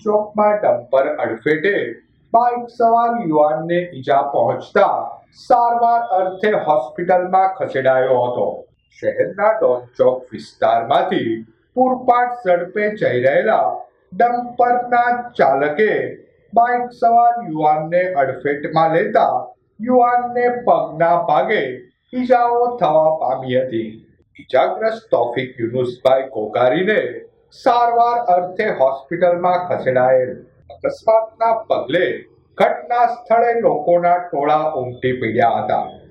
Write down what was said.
ચોકમાં ડમ્પર અડફેટે બાઇક સવાર યુવાનને ઈજા પહોંચતા સારવાર અર્થે હોસ્પિટલમાં ખસેડાયો હતો. શહેરના ડોન ચોક વિસ્તારમાંથી પૂરપાટ ઝડપે જઈ રહેલા ડમ્પરના ચાલકે બાઇક સવાર યુવાનને અડફેટમાં લેતા યુવાનને પગના ભાગે ઈજાઓ થવા પામી હતી. ઈજાગ્રસ્ત તોફિક યુનુસભાઈ કોકારીને સારવાર અર્થે હોસ્પિટલમાં ખસેડાયેલ. અકસ્માતના પગલે ઘટના સ્થળે લોકોના ટોળા ઉમટી પડ્યા હતા.